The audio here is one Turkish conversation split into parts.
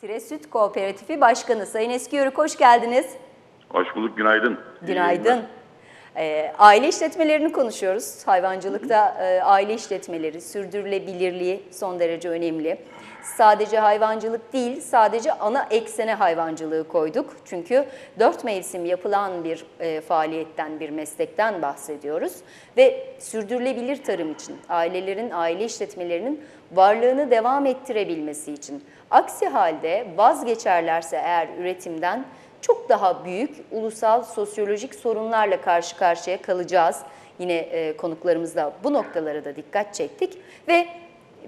Tire Süt Kooperatifi Başkanı Sayın Eski Yörük hoş geldiniz. Hoş bulduk, günaydın. Günaydın. Ee, aile işletmelerini konuşuyoruz. Hayvancılıkta e, aile işletmeleri, sürdürülebilirliği son derece önemli. Sadece hayvancılık değil, sadece ana eksene hayvancılığı koyduk. Çünkü dört mevsim yapılan bir e, faaliyetten, bir meslekten bahsediyoruz. Ve sürdürülebilir tarım için, ailelerin, aile işletmelerinin varlığını devam ettirebilmesi için. Aksi halde vazgeçerlerse eğer üretimden çok daha büyük ulusal sosyolojik sorunlarla karşı karşıya kalacağız. Yine e, konuklarımızla bu noktalara da dikkat çektik ve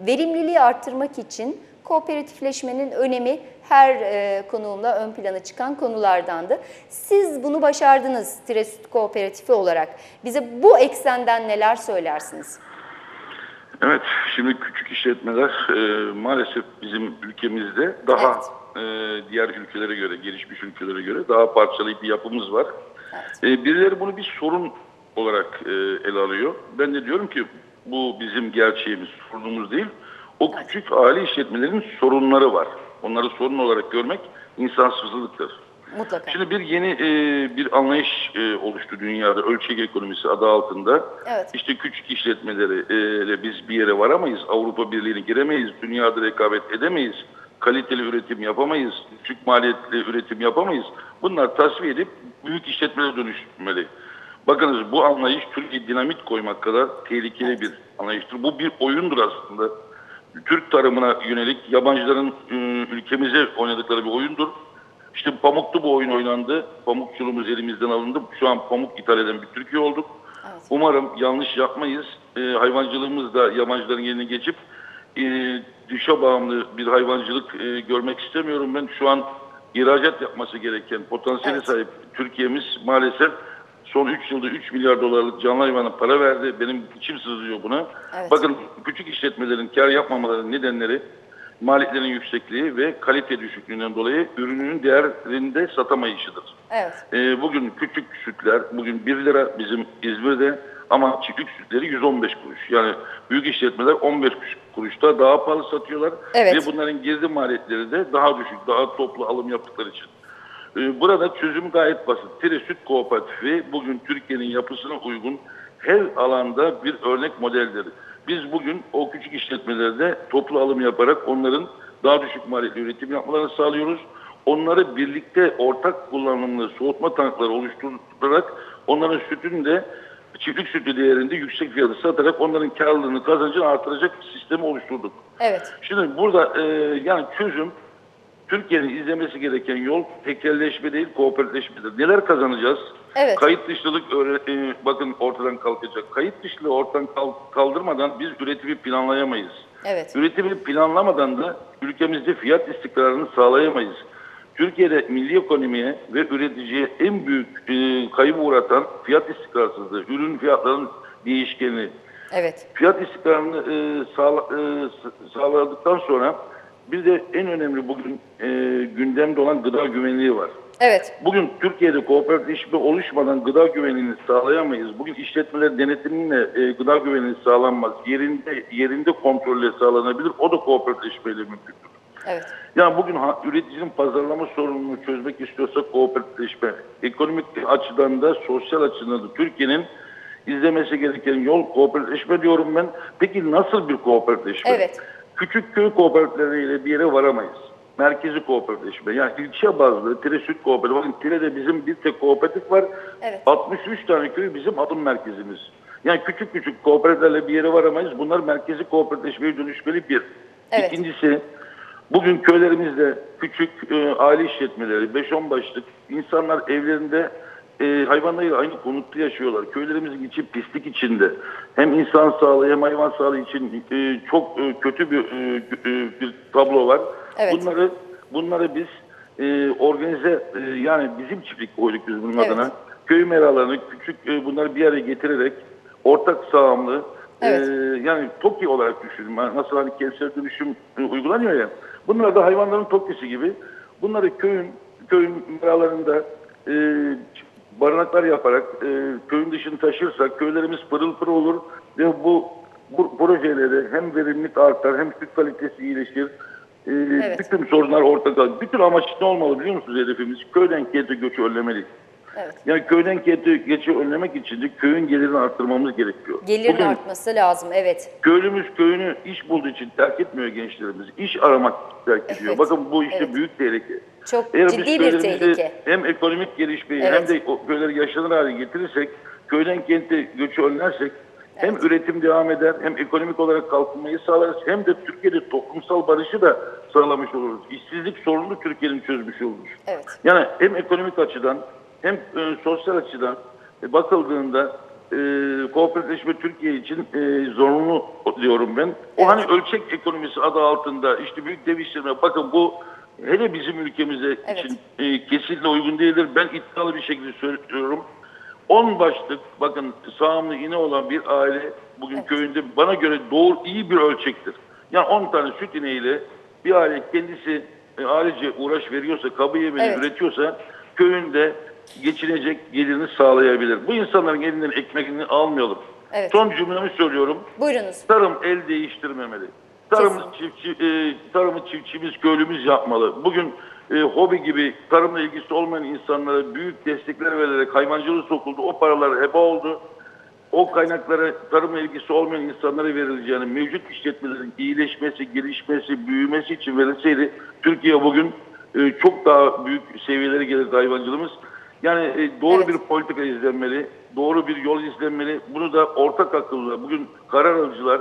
verimliliği arttırmak için kooperatifleşmenin önemi her e, konuğumla ön plana çıkan konulardandı. Siz bunu başardınız Tiresüt Kooperatifi olarak. Bize bu eksenden neler söylersiniz? Evet, şimdi küçük işletmeler e, maalesef bizim ülkemizde daha e, diğer ülkelere göre, gelişmiş ülkelere göre daha parçalı bir yapımız var. E, birileri bunu bir sorun olarak e, ele alıyor. Ben de diyorum ki bu bizim gerçeğimiz, sorunumuz değil. O küçük aile işletmelerin sorunları var. Onları sorun olarak görmek insansızlıktır. Mutlaka. Şimdi bir yeni e, bir anlayış e, oluştu dünyada ölçek ekonomisi adı altında. Evet. İşte küçük işletmeleri biz bir yere varamayız. Avrupa Birliği'ne giremeyiz. Dünyada rekabet edemeyiz. Kaliteli üretim yapamayız. Düşük maliyetli üretim yapamayız. Bunlar tasfiye edip büyük işletmelere dönüştürmeli. Bakınız bu anlayış Türkiye dinamit koymak kadar tehlikeli bir anlayıştır. Bu bir oyundur aslında. Türk tarımına yönelik yabancıların e, ülkemize oynadıkları bir oyundur. İşte pamuklu bu oyun oynandı. Pamukçuluğumuz elimizden alındı. Şu an pamuk ithal eden bir Türkiye olduk. Evet. Umarım yanlış yapmayız. E, hayvancılığımız da yabancıların yerine geçip e, dışa bağımlı bir hayvancılık e, görmek istemiyorum. Ben şu an ihracat yapması gereken potansiyele Evet. sahip Türkiye'miz maalesef son 3 yılda 3 milyar dolarlık canlı hayvana para verdi. Benim içim sızlıyor buna. Evet. Bakın küçük işletmelerin kar yapmamalarının nedenleri maliyetlerin yüksekliği ve kalite düşüklüğünden dolayı ürünün değerinde satamayışıdır. Evet. Ee, bugün küçük sütler bugün 1 lira bizim İzmir'de ama çiftlik sütleri 115 kuruş. Yani büyük işletmeler 15 kuruşta daha pahalı satıyorlar Evet. ve bunların girdi maliyetleri de daha düşük, daha toplu alım yaptıkları için. Ee, Burada çözüm gayet basit. Tire Süt Kooperatifi bugün Türkiye'nin yapısına uygun her alanda bir örnek modeldir. Biz bugün o küçük işletmelerde toplu alım yaparak onların daha düşük maliyetli üretim yapmalarını sağlıyoruz. Onları birlikte ortak kullanımlı soğutma tankları oluşturarak onların sütünü de çiftlik sütü değerinde yüksek fiyatı satarak onların karlılığını kazancını artıracak bir sistemi oluşturduk. Evet. Şimdi burada e, yani çözüm Türkiye'nin izlemesi gereken yol tekelleşme değil kooperatifleşmedir. Neler kazanacağız? Evet. Kayıt dışlılık e, bakın ortadan kalkacak. Kayıt dışılığı ortadan kal- kaldırmadan biz üretimi planlayamayız. Evet. Üretimi planlamadan da ülkemizde fiyat istikrarını sağlayamayız. Türkiye'de milli ekonomiye ve üreticiye en büyük e, kaybı uğratan fiyat istikrarsızlığı, ürün fiyatlarının değişkeni, Evet. fiyat istikrarını e, sağla- e, sağladıktan sonra bir de en önemli bugün e, gündemde olan gıda güvenliği var. Evet. Bugün Türkiye'de kooperatifleşme oluşmadan gıda güvenliğini sağlayamayız. Bugün işletmeler denetimiyle e, gıda güvenliği sağlanmaz. Yerinde yerinde kontrolle sağlanabilir. O da kooperatifleşmeyle mümkündür. Evet. Yani bugün ha- üreticinin pazarlama sorununu çözmek istiyorsak kooperatifleşme, ekonomik açıdan da sosyal açıdan da Türkiye'nin izlemesi gereken yol kooperatifleşme diyorum ben. Peki nasıl bir kooperatifleşme? Evet. Küçük köy kooperatifleriyle bir yere varamayız. Merkezi kooperatifleşme. Yani ilçe bazlı Tire Süt Kooperatifi. Bakın Tire'de bizim bir tek kooperatif var. Evet. 63 tane köy bizim adım merkezimiz. Yani küçük küçük kooperatiflerle bir yere varamayız. Bunlar merkezi kooperatifleşmeye dönüşmeli bir. Evet. İkincisi bugün köylerimizde küçük e, aile işletmeleri 5-10 başlık insanlar evlerinde e, hayvanlarıyla aynı konutta yaşıyorlar. Köylerimizin içi pislik içinde. Hem insan sağlığı hem hayvan sağlığı için e, çok e, kötü bir e, e, bir tablo var. Evet. Bunları bunları biz e, organize e, yani bizim çiftlik koyduk biz bunun Evet. adına. Köy meralarını küçük e, bunları bir araya getirerek ortak sağlamlı Evet. e, yani TOKİ olarak düşünün. Nasıl hani kentsel dönüşüm e, uygulanıyor ya. Bunlar da hayvanların TOKİ'si gibi. Bunları köyün köyün meralarında e, barınaklar yaparak e, köyün dışını taşırsak köylerimiz pırıl pırıl olur ve bu bu projeleri hem verimlilik artar hem süt kalitesi iyileşir. e, Evet. bütün sorunlar ortak. Bütün amaç ne olmalı biliyor musunuz hedefimiz? Köyden kente göçü önlemeliyiz. Evet. Yani köyden kente göçü önlemek için de köyün gelirini arttırmamız gerekiyor. Gelirin Bugün artması lazım. Evet. köylümüz köyünü iş bulduğu için terk etmiyor gençlerimiz. İş aramak terk ediyor. Evet, Bakın bu işte evet. büyük tehlike. Çok Eğer ciddi bir tehlike. Hem ekonomik gelişmeyi Evet. hem de köyleri yaşanır hale getirirsek, köyden kente göçü önlersek hem Evet. üretim devam eder, hem ekonomik olarak kalkınmayı sağlarız, hem de Türkiye'de toplumsal barışı da sağlamış oluruz. İşsizlik sorununu Türkiye'nin çözmüş oluruz. Evet. Yani hem ekonomik açıdan hem e, sosyal açıdan e, bakıldığında e, kooperatifleşme Türkiye için e, zorunlu diyorum ben. O Evet. hani ölçek ekonomisi adı altında işte büyük deviştirme bakın bu hele bizim ülkemize Evet. için e, kesinlikle uygun değildir. Ben iddialı bir şekilde söylüyorum. 10 başlık bakın sağımlı iğne olan bir aile bugün Evet. köyünde bana göre doğru iyi bir ölçektir. Yani 10 tane süt ineğiyle bir aile kendisi e, ailece uğraş veriyorsa, kabı yemeği Evet. üretiyorsa köyünde geçinecek gelirini sağlayabilir. Bu insanların elinden ekmeğini almayalım. Evet. Son cümlemi söylüyorum. Buyurunuz. Tarım el değiştirmemeli. Tarımı, Kesinlikle. çiftçi, e, tarımı çiftçimiz, köylümüz yapmalı. Bugün e, hobi gibi tarımla ilgisi olmayan insanlara büyük destekler verilerek hayvancılığı sokuldu. O paralar heba oldu. O kaynaklara tarımla ilgisi olmayan insanlara verileceğini, mevcut işletmelerin iyileşmesi, gelişmesi, büyümesi için verilseydi Türkiye bugün e, çok daha büyük seviyelere gelirdi hayvancılığımız. Yani e, doğru Evet. bir politika izlenmeli, doğru bir yol izlenmeli. Bunu da ortak akılla, bugün karar alıcılar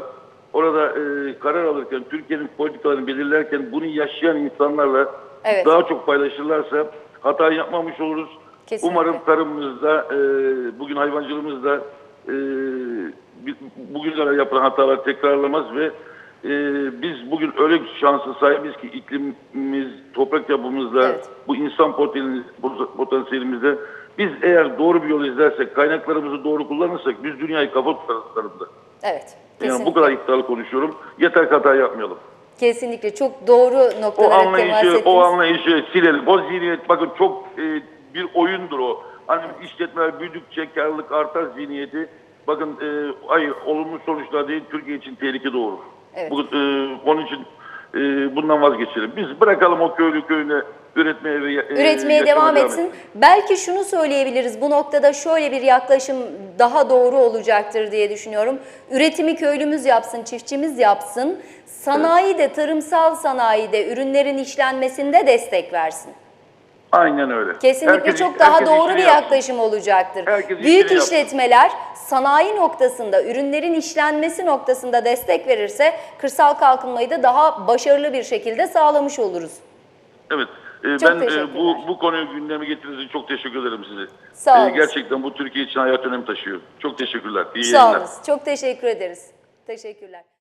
orada e, karar alırken, Türkiye'nin politikalarını belirlerken bunu yaşayan insanlarla Evet. daha çok paylaşırlarsa hata yapmamış oluruz. Kesinlikle. Umarım tarımımızda, e, bugün hayvancılığımızda e, bugünlere yapılan hatalar tekrarlamaz ve e, biz bugün öyle bir şansa sahibiz ki iklimimiz, toprak yapımızla, Evet. bu insan potansiyelimiz- potansiyelimizde biz eğer doğru bir yol izlersek, kaynaklarımızı doğru kullanırsak biz dünyayı kafa tutarız tarımda. Evet. Yani bu kadar iddialı konuşuyorum. Yeter ki hata yapmayalım. Kesinlikle. Çok doğru O noktalara temas anlayışı, ettiniz. o anlayışı silelim. O zihniyet bakın çok e, bir oyundur o. Hani işletmeler büyüdükçe karlılık artar zihniyeti. Bakın e, hayır olumlu sonuçlar değil Türkiye için tehlike doğurur. Evet. Bugün, e, onun için e, bundan vazgeçelim. Biz bırakalım o köylü köyüne üretmeye ve e, üretmeye devam etsin. Belki şunu söyleyebiliriz. Bu noktada şöyle bir yaklaşım daha doğru olacaktır diye düşünüyorum. Üretimi köylümüz yapsın, çiftçimiz yapsın. Sanayi de, tarımsal sanayi de ürünlerin işlenmesinde destek versin. Aynen öyle. Kesinlikle Herkes- çok daha doğru bir yapsın. yaklaşım olacaktır. Herkes Büyük işini yapsın. işletmeler sanayi noktasında, ürünlerin işlenmesi noktasında destek verirse kırsal kalkınmayı da daha başarılı bir şekilde sağlamış oluruz. Evet. E, Çok ben e, bu bu konuyu gündeme getirdiğiniz için çok teşekkür ederim size. Sağ E, olun. gerçekten bu Türkiye için hayat önem taşıyor. Çok teşekkürler. İyi Sağ yayınlar. olun. Çok teşekkür ederiz. Teşekkürler.